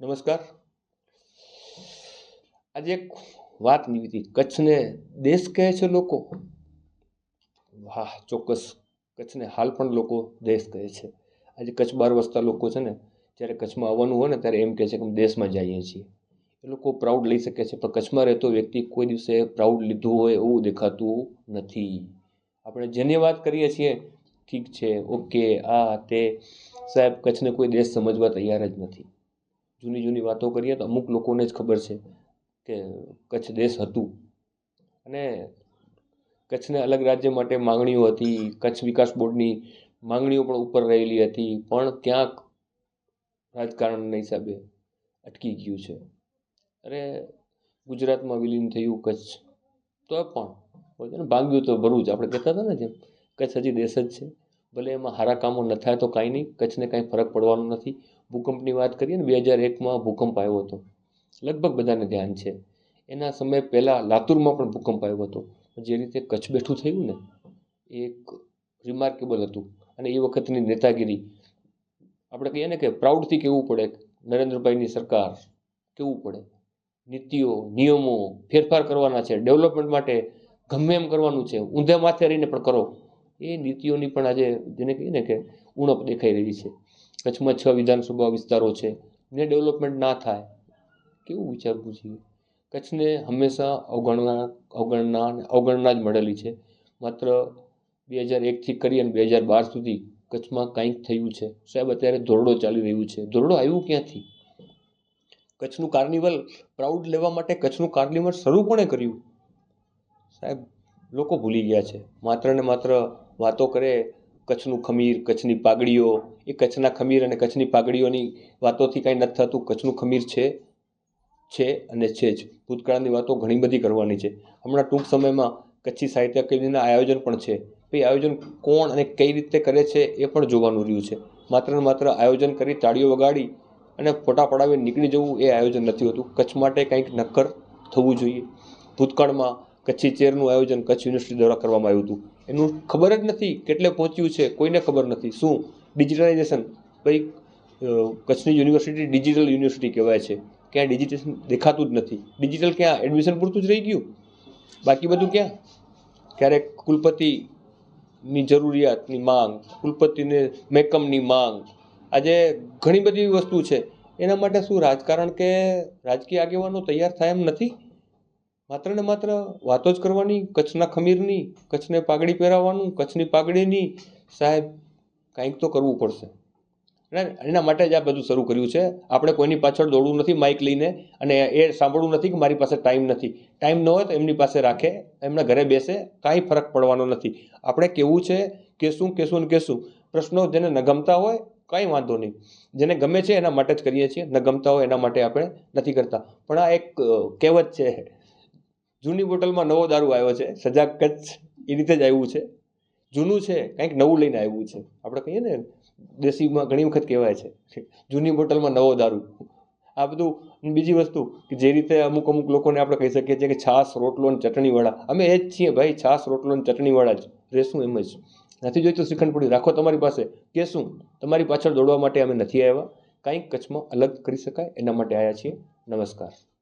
નમસ્કાર. આજે એક વાત નીકળી કચ્છને દેશ કહે છે લોકો? હા ચોક્કસ. કચ્છને હાલ પણ લોકો દેશ કહે છે. આજે કચ્છ બહાર વસતા લોકો છે ને, જ્યારે કચ્છમાં આવવાનું હોય ને, ત્યારે એમ કહે છે કે અમે દેશમાં જઈએ છીએ. એ લોકો પ્રાઉડ લઈ શકે છે, પણ કચ્છમાં રહેતો વ્યક્તિ કોઈ દિવસે પ્રાઉડ લીધું હોય એવું દેખાતું નથી. આપણે જેની વાત કરીએ છીએ, ઠીક છે, ઓકે, આ, તે, સાહેબ, કચ્છને કોઈ દેશ સમજવા તૈયાર જ નથી. જૂની જૂની વાતો કરીએ તો અમુક લોકોને જ ખબર છે કે કચ્છ દેશ હતું. અને કચ્છને અલગ રાજ્ય માટે માંગણીઓ હતી, કચ્છ વિકાસ બોર્ડની માંગણીઓ પણ ઉપર રહેલી હતી, પણ ક્યાંક રાજકારણના હિસાબે અટકી ગયું છે. અરે, ગુજરાતમાં વિલીન થયું કચ્છ, તો પણ ભાગ્યું તો ને જ આપણે કહેતા હતા ને જેમ, કચ્છ હજી દેશ જ છે. ભલે એમાં સારા કામો ન થાય તો કાંઈ નહીં, કચ્છને કાંઈ ફરક પડવાનો નથી. ભૂકંપની વાત કરીએ ને, બે હજાર એકમાં ભૂકંપ આવ્યો હતો. લગભગ બધાને ધ્યાન છે. એના સમય પહેલાં લાતુરમાં પણ ભૂકંપ આવ્યો હતો. જે રીતે કચ્છ બેઠું થયું ને એક રિમાર્કેબલ હતું. અને એ વખતની નેતાગીરી, આપણે કહીએ ને કે પ્રાઉડથી કહેવું પડે નરેન્દ્રભાઈની સરકાર કેવું પડે. નીતિઓ, નિયમો ફેરફાર કરવાના છે ડેવલપમેન્ટ માટે ગમે એમ કરવાનું છે, ઊંધે માથે રહીને પણ કરો. એ નીતિઓની પણ આજે જેને કહીએ ને કે ઉણપ દેખાઈ રહી છે. કચ્છમાં છ વિધાનસભા વિસ્તારો છે. ને ડેવલપમેન્ટ ના થાય. કેવું વિચારવું જોઈએ કચ્છને હંમેશા અવગણના અવગણના અવગણના જ મળેલી છે. માત્ર બે હજાર એકથી કરી અને બે હજાર બાર સુધી કચ્છમાં કંઈક થયું છે. સાહેબ, અત્યારે ધોરડો ચાલી રહ્યું છે. ધોરડો આવ્યું ક્યાંથી? કચ્છનું કાર્નિવલ પ્રાઉડ લેવા માટે કચ્છનું કાર્નિવલ શરૂ કોણે કર્યું? સાહેબ, લોકો ભૂલી ગયા છે. માત્ર ને માત્ર વાતો કરે કચ્છનું ખમીર, કચ્છની પાઘડીઓ એ કચ્છના ખમીર અને કચ્છની પાઘડીઓની વાતોથી કાંઈ નથી થતું. કચ્છનું ખમીર છે છે અને છે જ. ભૂતકાળની વાતો ઘણી બધી કરવાની છે. હમણાં ટૂંક સમયમાં કચ્છી સાહિત્ય અકાદમીના આયોજન પણ છે. એ આયોજન કોણ અને કઈ રીતે કરે છે એ પણ જોવાનું રહ્યું છે. માત્ર ને માત્ર આયોજન કરી તાળીઓ વગાડી અને ફોટા પડાવી નીકળી જવું એ આયોજન નથી હોતું. કચ્છ માટે કંઈક નક્કર થવું જોઈએ. ભૂતકાળમાં કચ્છી ચેરનું આયોજન કચ્છ યુનિવર્સિટી દ્વારા કરવામાં આવ્યું હતું. એનું ખબર જ નથી કેટલે પહોંચ્યું છે, કોઈને ખબર નથી. શું? ડિજિટલાઇઝેશન ભાઈ કચ્છની યુનિવર્સિટી ડિજિટલ યુનિવર્સિટી કહેવાય છે. ક્યાં ડિજિટેશન દેખાતું જ નથી. ડિજિટલ ક્યાં? એડમિશન પૂરતું જ રહી ગયું? બાકી બધું ક્યાં? ક્યારેક કુલપતિની જરૂરિયાતની માંગ, કુલપતિને મેકમની માંગ, આજે ઘણી બધી વસ્તુ છે. એના માટે શું, રાજકારણ કે રાજકીય આગેવાનો તૈયાર થાય એમ નથી? માત્ર ને માત્ર વાતો જ કરવાની, કચ્છના ખમીરની, કચ્છને પાઘડી પહેરાવવાનું, કચ્છની પાઘડીની, સાહેબ, કાંઈક તો કરવું પડશે. એના માટે જ આ બધું શરૂ કર્યું છે. આપણે કોઈની પાછળ દોડવું નથી, માઇક લઈને, અને એ સાંભળવું નથી કે મારી પાસે ટાઈમ નથી. ટાઈમ ન હોય તો એમની પાસે રાખે, એમના ઘરે બેસે, કાંઈ ફરક પડવાનો નથી. આપણે કેવું છે કેશું કેશું ને કેશું પ્રશ્નો જેને ન ગમતા હોય, કાંઈ વાંધો નહીં. જેને ગમે છે એના માટે જ કરીએ છીએ, ન ગમતા હોય એના માટે આપણે નથી કરતા. પણ આ એક કહેવત છે જૂની બોટલમાં નવો દારૂ આવ્યો છે, સજા કચ્છ એ રીતે જ આવ્યું છે. જૂનું છે, કંઈક નવું લઈને આવ્યું છે. આપણે કહીએ ને, દેશીમાં ઘણી વખત કહેવાય છે જૂની બોટલમાં નવો દારૂ. આ બધું બીજી વસ્તુ કે જે રીતે અમુક અમુક લોકોને આપણે કહી શકીએ છીએ કે છાશ, રોટલો અને ચટણીવાળા. અમે એ જ છીએ ભાઈ, છાશ, રોટલો અને ચટણીવાળા જ. રહેશું એમ જ. નથી જોઈતું શ્રીખંડ પૂરી રાખો તમારી પાસે. કે શું તમારી પાછળ દોડવા માટે અમે નથી આવ્યા. કંઈક કચ્છમાં અલગ કરી શકાય. એના માટે આવ્યા છીએ. નમસ્કાર.